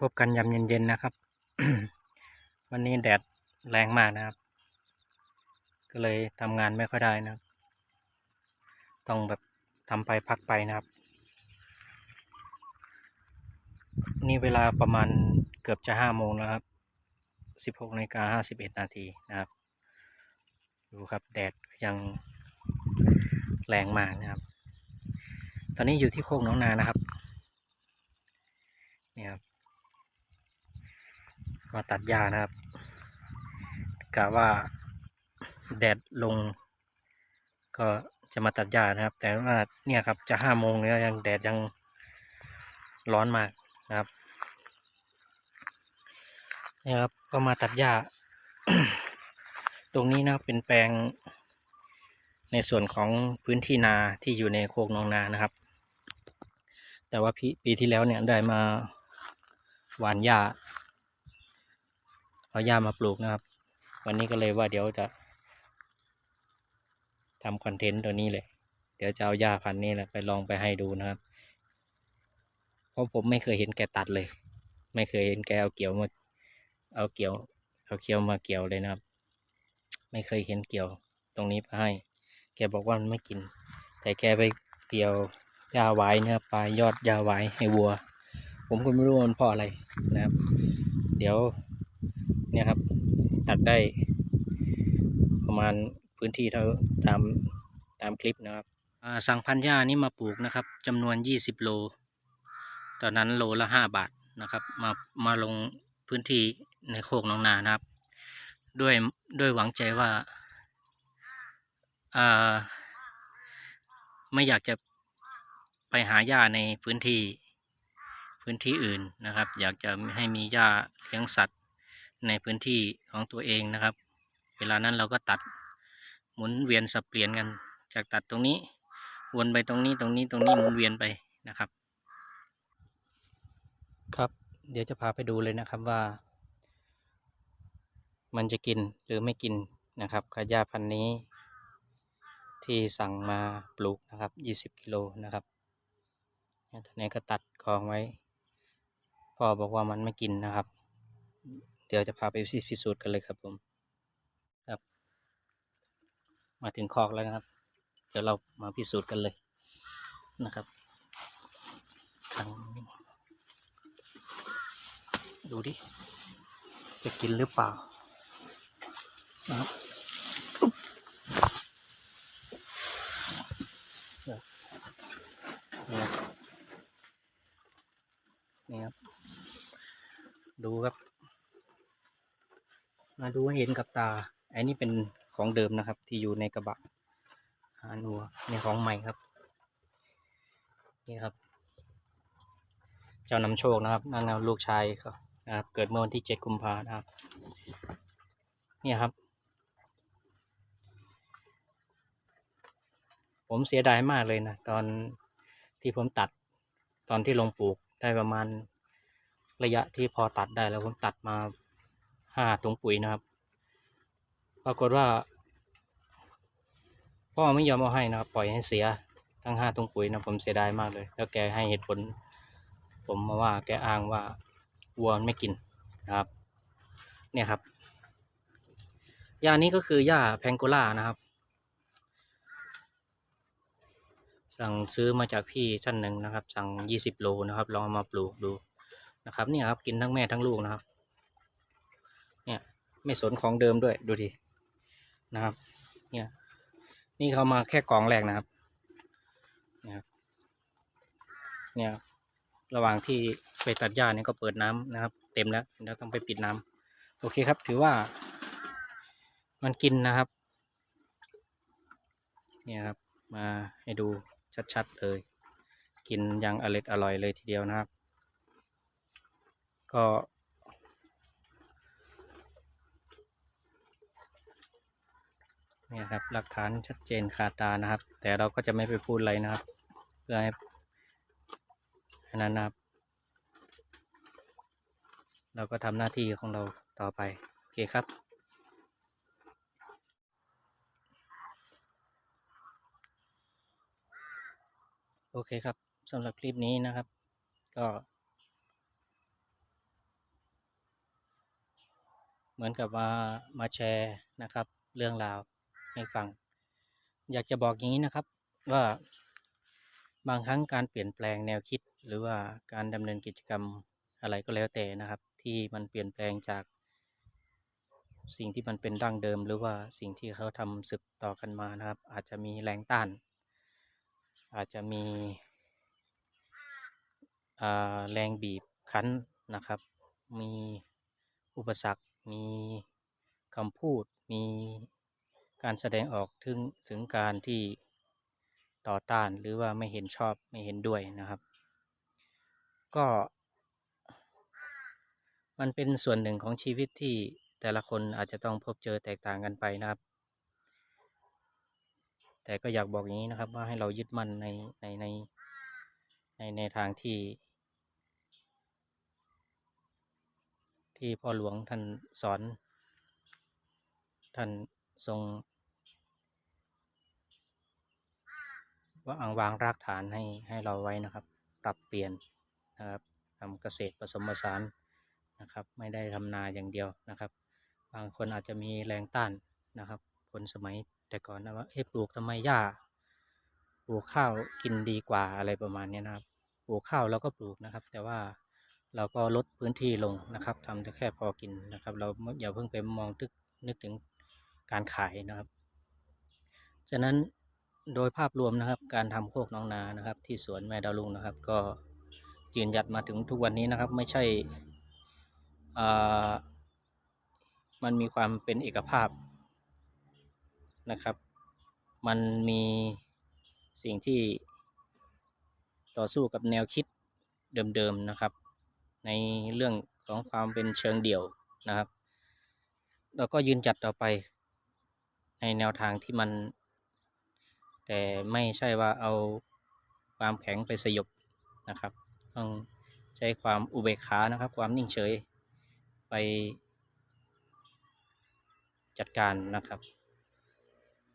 พบกันยามเย็นๆนะครับ วันนี้แดดแรงมากนะครับ ก็เลยทำงานไม่ค่อยได้นะครับ ต้องแบบทำไปพักไปนะครับ นี่เวลาประมาณเกือบจะห้าโมงแล้วครับสิบหกนาฬิกาห้าสิบเอ็ดนาทีนะครับ ดูครับแดดยังแรงมากนะครับ ตอนนี้อยู่ที่โคกหน้องนานะครับนี่ครับ มาตัดหญ้านะครับกะว่าแดดลง ก็จะมาตัดหญ้านะครับ แต่ว่าเนี่ยครับจะห้าโมงแล้วยังแดดยังร้อนมากนะครับนี่ครับก็มาตัดหญ้า ตรงนี้นะครับเป็นแปลง ในส่วนของพื้นที่นาที่อยู่ในโคกนองนานะครับ แต่ว่าปีปีที่แล้วเนี่ยได้มาหว่านหญ้า เอาหญ้ามาปลูกนะครับ วันนี้ก็เลยว่าเดี๋ยวจะทำคอนเทนต์ตัวนี้เลย เดี๋ยวจะเอาหญ้าพันธุ์นี้แหละไปลองไปให้ดูนะครับ เพราะผมไม่เคยเห็นแกตัดเลย ไม่เคยเห็นแกเอาเกี่ยวมาเอาเกี่ยว เอาเกี่ยวมาเกี่ยวเลยนะครับ ไม่เคยเห็นเกี่ยวตรงนี้ไปให้ แกบอกว่ามันไม่กิน แต่แกไปเกี่ยวหญ้าไว้นะครับปลายยอดหญ้าไว้ให้วัว ผมก็ไม่รู้มันเพราะอะไรนะครับ เดี๋ยว เนี่ยครับ ตัดได้ประมาณพื้นที่เท่าตามตามคลิปนะครับสั่งพันธุ์หญ้านี้มาปลูกนะครับจำนวน 20 โล ตอนนั้นโลละ 5 บาทนะครับ มามาลงพื้นที่ในโคกหน้องนานะครับ ด้วยด้วยหวังใจว่าอ่าไม่อยากจะไปหาหญ้าในพื้นที่พื้นที่อื่นนะครับ อยากจะให้มีหญ้าเลี้ยงสัตว์ ในพื้นที่ของตัวเองนะครับ เวลานั้นเราก็ตัดหมุนเวียนสับเปลี่ยนกัน จากตัดตรงนี้วนไปตรงนี้ตรงนี้ตรงนี้หมุนเวียนไปนะครับ ครับเดี๋ยวจะพาไปดูเลยนะครับว่า มันจะกินหรือไม่กินนะครับขยาพันธุ์นี้ ที่สั่งมาปลูกนะครับ 20กิโลนะครับเนี่ยตอนนี้ก็ตัดกองไว้พ่อบอกว่ามันไม่กินนะครับ เดี๋ยวจะพาไปพิสูจน์กันเลยครับผมครับ มาถึงคอกแล้วนะครับ เดี๋ยวเรามาพิสูจน์กันเลยนะครับดูดิ จะกินหรือเปล่านะครับนี่ครับนี่ครับดูครับ มาดูเห็นกับตาอ้นี่เป็นของเดิมนะครับ ที่อยู่ในกระบะหานัวในของใหม่ครับ นี่ครับ เจ้านำโชคนะครับนั่นนะลูกชายเขานะครับ เกิดเมื่อวันที่เจ็ดกุมภานะครับ นี่ครับ ผมเสียดายมากเลยนะ ตอนที่ผมตัดตอนที่ลงปลูกได้ประมาณระยะที่พอตัดได้แล้วผมตัดมา ห้าถุงปุ๋ยนะครับ ปรากฏว่า พ่อไม่ยอมเอาให้นะครับ ปล่อยให้เสียทั้งห้าถุงปุ๋ยนะผมเสียดายมากเลย แล้วแกให้เหตุผล ผมมาว่าแกอ้างว่าวัวมันไม่กินนะครับ เนี่ยครับยานี้ก็คือหญ้าแพงโกล่านะครับ สั่งซื้อมาจากพี่ท่านหนึ่งนะครับ สั่งยี่สิบโลนะครับ ลองมาปลูกดูนะครับ เนี่ยครับ กินทั้งแม่ทั้งลูกนะครับ ไม่สนของเดิมด้วยดูดินะครับ เนี่ย นี่เขามาแค่กล่องแรกนะครับเนี่ยครับ เนี่ยระหว่างที่ไปตัดหญ้าเนี่ยก็เปิดน้ำนะครับ เต็มแล้วแล้วต้องไปปิดน้ำโอเคครับ ถือว่า มันกินนะครับ เนี่ยครับ มาให้ดูชัดๆเลย กินอย่างอร่อยอร่อยเลยทีเดียวนะครับ ก็ เนี่ยครับหลักฐานชัดเจนคาตานะครับ แต่เราก็จะไม่ไปพูดอะไรนะครับ เพื่อให้อันนั้นนะครับ เราก็ทำหน้าที่ของเราต่อไป โอเคครับโอเคครับสำหรับคลิปนี้นะครับ ก็ เหมือนกับว่ามาแชร์นะครับ เรื่องราว ให้ฟัง อยากจะบอกอย่างนี้นะครับว่าบางครั้งการเปลี่ยนแปลงแนวคิด หรือว่าการดำเนินกิจกรรมอะไรก็แล้วแต่นะครับ ที่มันเปลี่ยนแปลงจาก สิ่งที่มันเป็นดั้งเดิม หรือว่าสิ่งที่เขาทำสืบต่อกันมานะครับ อาจจะมีแรงต้าน อาจจะมีแรงบีบคั้นนะครับ มีอุปสรรค มีคำพูด มี การแสดงออกถึงถึงการที่ต่อต้านหรือว่าไม่เห็นชอบไม่เห็นด้วยนะครับ ก็ มันเป็นส่วนหนึ่งของชีวิตที่แต่ละคนอาจจะต้องพบเจอแตกต่างกันไปนะครับ แต่ก็อยากบอกอย่างนี้นะครับว่าให้เรายึดมั่นในในในในในทางที่ ที่พ่อหลวงท่านสอน ท่านทรง ว่างวางรากฐานให้ให้เราไว้นะครับ ปรับเปลี่ยนนะครับทำเกษตรผสมผสานนะครับ ไม่ได้ทำนาอย่างเดียวนะครับ บางคนอาจจะมีแรงต้านนะครับคนสมัยแต่ก่อนนะว่าเอ๊ะปลูกทำไมหญ้าปลูกข้าวกินดีกว่าอะไรประมาณนี้นะครับ ปลูกข้าวเราก็ปลูกนะครับ แต่ว่าเราก็ลดพื้นที่ลงนะครับทำแต่แค่พอกินนะครับ เราอย่าเพิ่งไปมองทึกนึกถึงการขายนะครับ ฉะนั้น โดยภาพรวมนะครับ การทำโคกน้องนานะครับ ที่สวนแม่ดาวลุงนะครับ ก็ยืนหยัดมาถึงทุกวันนี้นะครับ ไม่ใช่มันมีความเป็นเอกภาพนะครับ มันมีสิ่งที่ต่อสู้กับแนวคิดเดิมๆนะครับ ในเรื่องของความเป็นเชิงเดี่ยวนะครับเราก็ยืนจัดต่อไปในแนวทางที่มัน แต่ไม่ใช่ว่าเอาความแข็งไปสยบนะครับ ต้องใช้ความอุเบกขานะครับ ความนิ่งเฉยไปจัดการนะครับ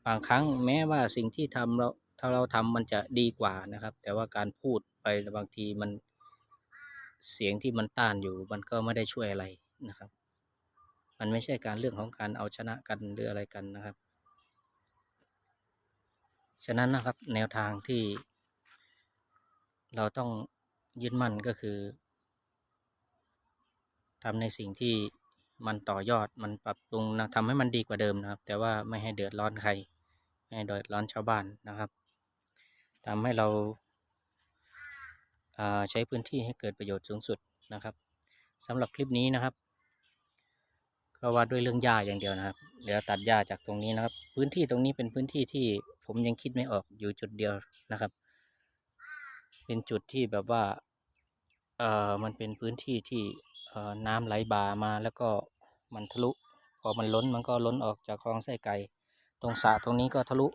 บางครั้งแม้ว่าสิ่งที่ทำเราถ้าเราทำมันจะดีกว่านะครับ แต่ว่าการพูดไปบางทีมันเสียงที่มันต้านอยู่ มันก็ไม่ได้ช่วยอะไรนะครับ มันไม่ใช่การเรื่องของการเอาชนะกันหรืออะไรกันนะครับ ฉะนั้นนะครับแนวทางที่ เราต้องยึดมั่นก็คือทำในสิ่งที่มันต่อยอดมันปรับปรุงนะทำให้มันดีกว่าเดิมนะครับ แต่ว่าไม่ให้เดือดร้อนใคร ไม่ให้เดือดร้อนชาวบ้านนะครับทำให้เราอ่าใช้พื้นที่ให้เกิดประโยชน์สูงสุดนะครับสำหรับคลิปนี้นะครับก็ว่าด้วยเรื่องหญ้าอย่างเดียวนะครับเดี๋ยวตัดหญ้าจากตรงนี้นะครับ พื้นที่ตรงนี้เป็นพื้นที่ที่ ผมยังคิดไม่ออกอยู่จุดเดียวนะครับ เป็นจุดที่แบบว่าเอ่อมันเป็นพื้นที่ที่เอ่อน้ำไหลบ่ามาแล้วก็มันทะลุ พอมันล้นมันก็ล้นออกจากคลองไส้ไก่ตรงสระตรงนี้ก็ทะลุ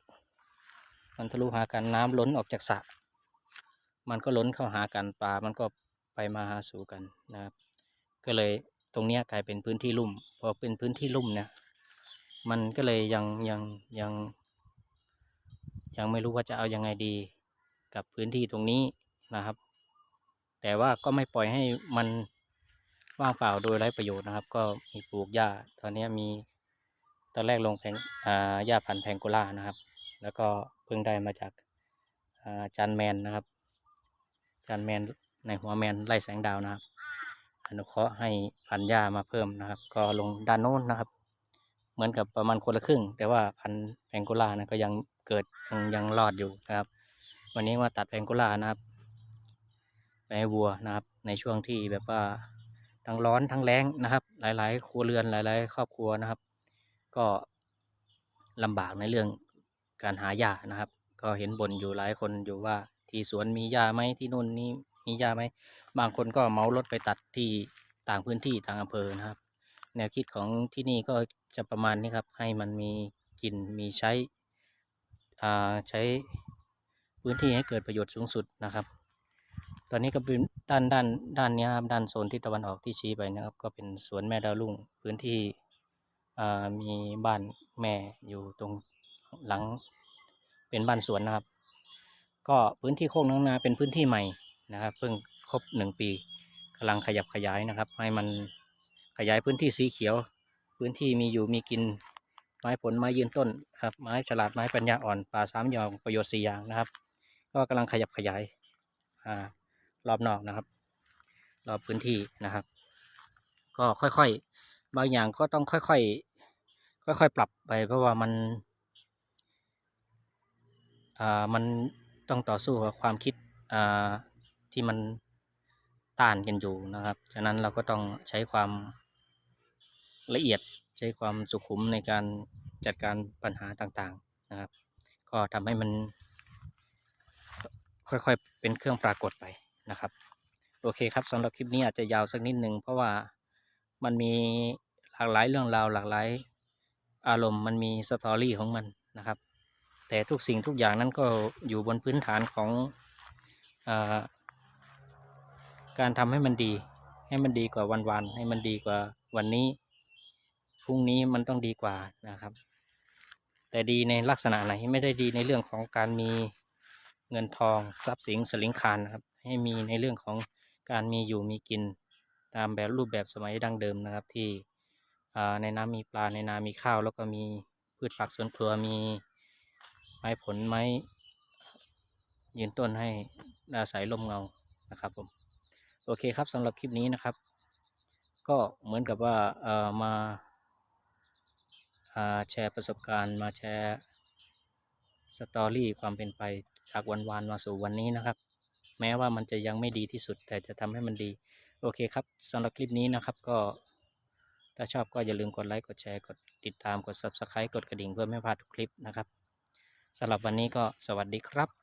มันทะลุหากันน้ำล้นออกจากสระมันก็ล้นเข้าหากันปลา มันก็ไปมาหาสู่กันนะครับ ก็เลยตรงเนี้ยกลายเป็นพื้นที่ลุ่ม พอเป็นพื้นที่ลุ่มเนี่ยมันก็เลยยังยังยัง ยังไม่รู้ว่าจะเอายังไงดีกับพื้นที่ตรงนี้นะครับ แต่ว่าก็ไม่ปล่อยให้มันว่างเปล่าโดยไร้ประโยชน์นะครับ ก็มีปลูกหญ้า ตอนนี้มีตอนแรกลงแพงหญ้าพันธุ์แพงโกล่านะครับ แล้วก็เพิ่งได้มาจากาจานแมนนะครับจานแมนในหัวแมนไล่แสงดาวนะครับอนุเคราะห์ให้พันหญ้ามาเพิ่มนะครับ ก็ลงด้านโน้นนะครับ เหมือนกับประมาณคนละครึ่ง แต่ว่าพันแพงโกล่านะก็ยังเกิดยังยังรอดอยู่นะครับ วันนี้มาตัดแพงโกล่านะครับไปให้วัวนะครับ ในช่วงที่แบบว่าทั้งร้อนทั้งแล้งนะครับ หลาย ๆ ครัวเรือนหลาย ๆ ครอบครัวนะครับ ก็ลำบากในเรื่องการหาหญ้านะครับ ก็เห็นบ่นอยู่หลายคนอยู่ว่าที่สวนมีหญ้าไหมที่นู่นนี่มีหญ้าไหมบางคนก็เมารถไปตัดที่ต่างพื้นที่ต่างอำเภอนะครับ แนวคิดของที่นี่ก็ จะประมาณนี้ครับ ให้มันมีกินมีใช้อ่าใช้พื้นที่ให้เกิดประโยชน์สูงสุดนะครับ ตอนนี้ก็เป็นด้านด้านด้านนี้ยครับด้านโซนที่ตะวันออกที่ชี้ไปนะครับ ก็เป็นสวนแม่ดาวลุ่งพื้นที่อ่ามีบ้านแม่อยู่ตรงหลังเป็นบ้านสวนนะครับ ก็พื้นที่โคกน้องนาเป็นพื้นที่ใหม่นะครับ เพิ่งครบหนึ่งปีกำลังขยับขยายนะครับ ให้มันขยายพื้นที่สีเขียว พื้นที่มีอยู่มีกิน ไม้ผลไม้ยืนต้นครับไม้ฉลาดไม้ปัญญาอ่อนป่าสามยองประโยชน์สี่อย่างนะครับ ก็กำลังขยับขยายอ่ารอบนอกนะครับ รอบพื้นที่นะครับ ก็ค่อยๆ บางอย่างก็ต้องค่อยๆ ค่อยๆ ปรับไปเพราะว่ามันอ่ามันต้องต่อสู้กับความคิดอ่าที่มันต้านกันอยู่นะครับ ฉะนั้นเราก็ต้องใช้ความ ละเอียดใช้ความสุขุมในการจัดการปัญหาต่างๆนะครับ ก็ทำให้มันค่อยๆเป็นเครื่องปรากฏไปนะครับ โอเคครับสำหรับคลิปนี้อาจจะยาวสักนิดนึงเพราะว่ามันมีหลากหลายเรื่องราวหลากหลายอารมณ์มันมีสตอรี่ของมันนะครับ แต่ทุกสิ่งทุกอย่างนั้นก็อยู่บนพื้นฐานของอการทำให้มันดี ให้มันดีกว่าวันๆให้มันดีกว่าวันนี้ พรุ่งนี้มันต้องดีกว่านะครับ แต่ดีในลักษณะไหนไม่ได้ดีในเรื่องของการมีเงินทองทรัพย์สินสลิงคารนะครับ ให้มีในเรื่องของการมีอยู่มีกินตามแบบรูปแบบสมัยดั้งเดิมนะครับ ที่ในน้ำมีปลาในนามีข้าว แล้วก็มีพืชผักสวนครัวมีไม้ผลไม้ยืนต้นให้อาศัยลมเงานะครับผมโอเคครับสำหรับคลิปนี้นะครับ ก็เหมือนกับว่ามา มาแชร์ประสบการณ์ มาแชร์สตอรี่ความเป็นไปจากวันวานมาสู่วันนี้นะครับ แม้ว่ามันจะยังไม่ดีที่สุด แต่จะทำให้มันดี โอเคครับสำหรับคลิปนี้นะครับก็ถ้าชอบก็อย่าลืมกดไลค์กดแชร์กดติดตามกด Subscribe กดกระดิ่งเพื่อไม่พลาดทุกคลิปนะครับสำหรับวันนี้ก็สวัสดีครับ